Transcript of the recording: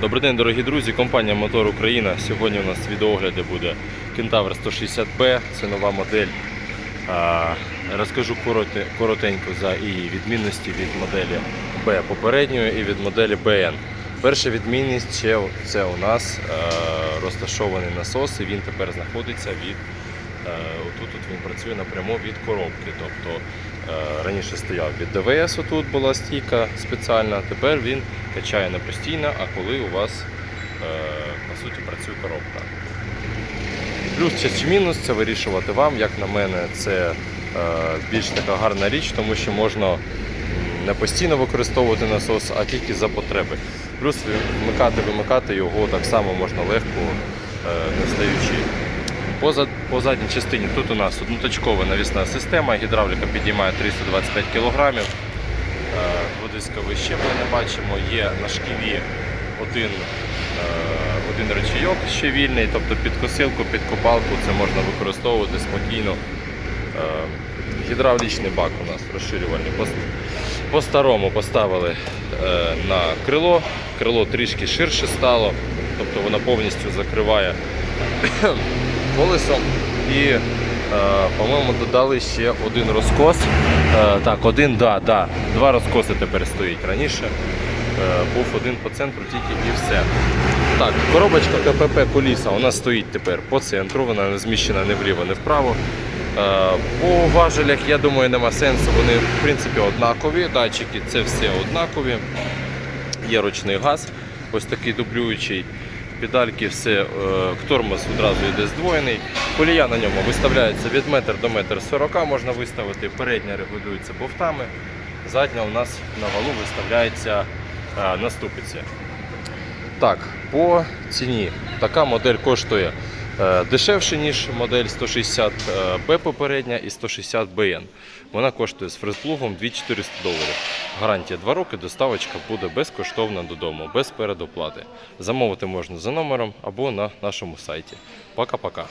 Добрий день, дорогі друзі. Компанія Мотор Україна. Сьогодні у нас в відеогляді буде Кентавр 160B. Це нова модель. Розкажу коротенько за її відмінності від моделі B попередньої і від моделі BN. Перша відмінність це у нас розташований насос, і він тепер знаходиться від отут от він працює напряму від коробки. Тобто е, раніше стояв від ДВС, отут була стійка спеціальна, тепер він качає не постійно, а коли у вас е, по суті працює коробка. Плюс чи- мінус це вирішувати вам. Як на мене, це е, більш така гарна річ, тому що можна не постійно використовувати насос, а тільки за потреби. Плюс вмикати, вимикати його так само можна легко, е, не стаючи. По, зад- по задній частині тут у нас одноточкова навісна система, гідравліка підіймає 325 кг. Водиськове щеплення бачимо, є на шківі один, е, один речійок ще вільний, тобто під косилку, під копалку це можна використовувати спокійно. Е, Гідравлічний бак у нас розширювальний. По- По-старому поставили е, на крило. Крило трішки ширше стало, тобто воно повністю закриває колесом. І, е, по-моєму, додали ще один розкос. Е, так, один, да, да. Два розкоси тепер стоїть. Раніше е, був один по центру тільки і все. Так, коробочка КПП коліса у нас стоїть тепер по центру, вона не зміщена ні вліво, ні вправо. Е, По важелях, я думаю, нема сенсу. Вони в принципі однакові. Датчики це все однакові. Є ручний газ, ось такий дублюючий. Педальки все, е, тормоз одразу йде здвоєний. Колія на ньому виставляється від метр до метр 40 можна виставити. Передня регулюється бовтами. Задня у нас на валу виставляється е, на ступиці. Так, по ціні. Така модель коштує дешевше, ніж модель 160B попередня і 160BN. Вона коштує з фрезплугом 2400 доларів. Гарантія 2 роки, доставочка буде безкоштовна додому, без передоплати. Замовити можна за номером або на нашому сайті. Пока-пока.